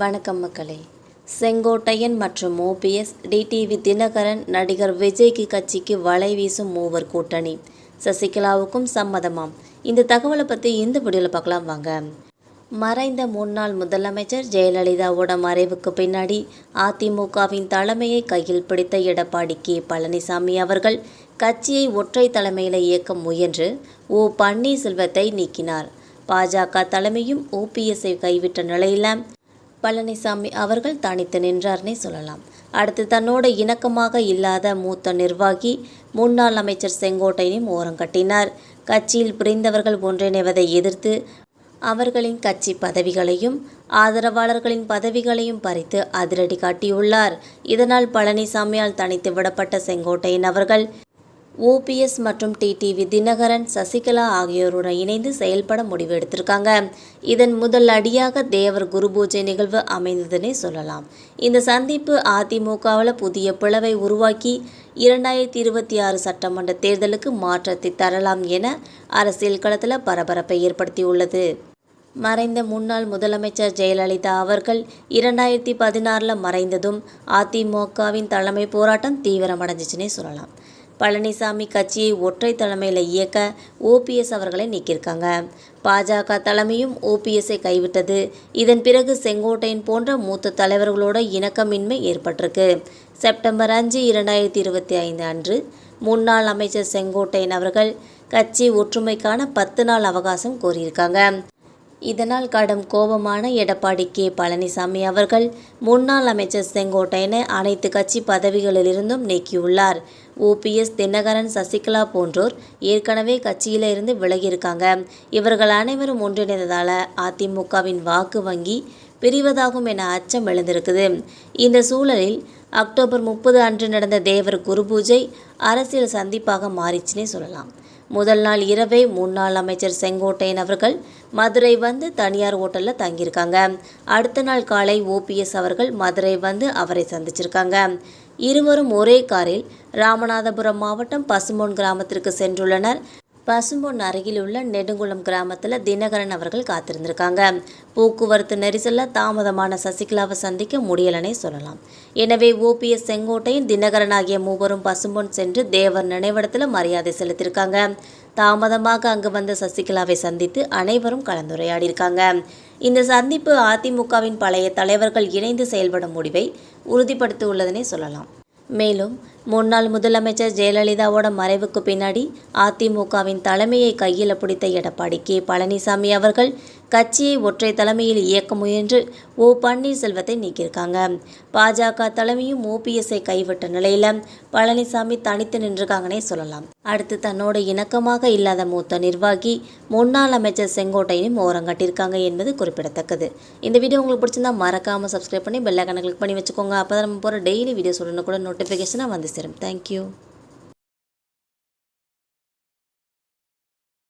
வணக்கம் மக்களே. செங்கோட்டையன் மற்றும் ஓபிஎஸ் டிடிவி தினகரன் நடிகர் விஜய்க்கு கட்சிக்கு வலை வீசும் மூவர் கூட்டணி. சசிகலாவுக்கும் சம்மதமாம். இந்த தகவலை பற்றி இந்த வீடியோவில் பார்க்கலாம் வாங்க. மறைந்த முன்னாள் முதலமைச்சர் ஜெயலலிதாவோட மறைவுக்கு பின்னாடி அதிமுகவின் தலைமையை கையில் பிடித்த எடப்பாடி கே. பழனிசாமி அவர்கள் கட்சியை ஒற்றை தலைமையில் இயக்க முயன்று ஓ பன்னீர்செல்வத்தை நீக்கினார். பாஜக தலைமையும் ஓபிஎஸ்ஐ கைவிட்ட நிலையில் பழனிசாமி அவர்கள் தனித்து நின்றார்னே சொல்லலாம். அடுத்து தன்னோட இணக்கமாக இல்லாத மூத்த நிர்வாகி முன்னாள் அமைச்சர் செங்கோட்டையனையும் ஓரங்கட்டினார் கட்சியில் பிரிந்தவர்கள் ஒன்றிணைவதை எதிர்த்து அவர்களின் கட்சி பதவிகளையும் ஆதரவாளர்களின் பதவிகளையும் பறித்து அதிரடி காட்டியுள்ளார். இதனால் பழனிசாமியால் தனித்து விடப்பட்ட செங்கோட்டையன் அவர்கள் ஓபிஎஸ் மற்றும் டிடிவி தினகரன் சசிகலா ஆகியோருடன் இணைந்து செயல்பட முடிவு எடுத்திருக்காங்க. இதன் முதல் அடியாக தேவர் குரு பூஜை நிகழ்வு அமைந்ததுன்னே சொல்லலாம். இந்த சந்திப்பு அதிமுகவில் புதிய பிளவை உருவாக்கி இரண்டாயிரத்தி இருபத்தி ஆறு சட்டமன்ற தேர்தலுக்கு மாற்றத்தை தரலாம் என அரசியல் களத்தில் பரபரப்பை ஏற்படுத்தியுள்ளது. மறைந்த முன்னாள் முதலமைச்சர் ஜெயலலிதா அவர்கள் இரண்டாயிரத்தி பதினாறில் மறைந்ததும் அதிமுகவின் தலைமை போராட்டம் தீவிரமடைஞ்சிச்சுன்னே சொல்லலாம். பழனிசாமி கட்சியை ஒற்றை தலைமையில் இயக்க ஓபிஎஸ் அவர்களை நீக்கியிருக்காங்க. பாஜக தலைமையும் ஓபிஎஸ்ஐ கைவிட்டது. இதன் பிறகு செங்கோட்டையன் போன்ற மூத்த தலைவர்களோட இணக்கமின்மை ஏற்பட்டிருக்கு. செப்டம்பர் அஞ்சு இரண்டாயிரத்தி இருபத்தி ஐந்து அன்று முன்னாள் அமைச்சர் செங்கோட்டையன் அவர்கள் கட்சி ஒற்றுமைக்கான பத்து நாள் அவகாசம் கோரியிருக்காங்க. இதனால் கடும் கோபமான எடப்பாடி கே. பழனிசாமி அவர்கள் முன்னாள் அமைச்சர் செங்கோட்டையனை அனைத்து கட்சி பதவிகளிலிருந்தும் நீக்கியுள்ளார். ஓபிஎஸ் தினகரன் சசிகலா போன்றோர் ஏற்கனவே கட்சியில இருந்து விலகியிருக்காங்க. இவர்கள் அனைவரும் ஒன்றிணைந்ததால் அதிமுகவின் வாக்கு வங்கி பிரிவதாகும் என அச்சம் எழுந்திருக்குது. இந்த சூழலில் அக்டோபர் முப்பது அன்று நடந்த தேவர் குரு பூஜை அரசியல் சந்திப்பாக மாறிச்சுனே சொல்லலாம். முதல் நாள் இரவே முன்னாள் அமைச்சர் செங்கோட்டையன் அவர்கள் மதுரை வந்து தனியார் ஓட்டலில் தங்கியிருக்காங்க. அடுத்த நாள் காலை ஓபிஎஸ் அவர்கள் மதுரை வந்து அவரை சந்திச்சிருக்காங்க. இருவரும் ஒரே காரில் ராமநாதபுரம் மாவட்டம் பசும்பொன் கிராமத்திற்கு சென்றுள்ளனர். பசும்பொன் அருகில் உள்ள நெடுங்குளம் கிராமத்தில் தினகரன் அவர்கள் காத்திருந்திருக்காங்க. போக்குவரத்து நெரிசலில் தாமதமான சசிகலாவை சந்திக்க முடியலனே சொல்லலாம். எனவே ஓபிஎஸ் செங்கோட்டையும் தினகரன் ஆகிய மூவரும் பசும்பொன் சென்று தேவர் நினைவிடத்தில் மரியாதை செலுத்தியிருக்காங்க தாமதமாக அங்கு வந்த சசிகலாவை சந்தித்து அனைவரும் கலந்துரையாடியிருக்காங்க. இந்த சந்திப்பு அதிமுகவின் பழைய தலைவர்கள் இணைந்து செயல்படும் முடிவை உறுதிப்படுத்தியுள்ளதனே சொல்லலாம். மேலும் முன்னாள் முதலமைச்சர் ஜெயலலிதாவோட மறைவுக்கு பின்னாடி அதிமுகவின் தலைமையை கையில் பிடித்த எடப்பாடி கே. பழனிசாமி அவர்கள் கட்சியை ஒற்றை தலைமையில் இயக்க முயன்று ஓ பன்னீர்செல்வத்தை நீக்கியிருக்காங்க. பாஜக தலைமையும் ஓபிஎஸ்ஐ கைவிட்ட நிலையில் பழனிசாமி தனித்து நின்றுருக்காங்கன்னே சொல்லலாம். அடுத்து தன்னோட இணக்கமாக இல்லாத மூத்த நிர்வாகி முன்னாள் அமைச்சர் செங்கோட்டையனும் ஓரங்கட்டியிருக்காங்க என்பது குறிப்பிடத்தக்கது. இந்த வீடியோ உங்களுக்கு பிடிச்சிருந்தா மறக்காமல் சப்ஸ்கிரைப் பண்ணி பெல்லைக்கான கிளிக் பண்ணி வச்சுக்கோங்க. அப்போ தான் நம்ம போகிற டெய்லி வீடியோஸ் உடனே கூட நோட்டிஃபிகேஷனாக வந்து சேரும். தேங்க்யூ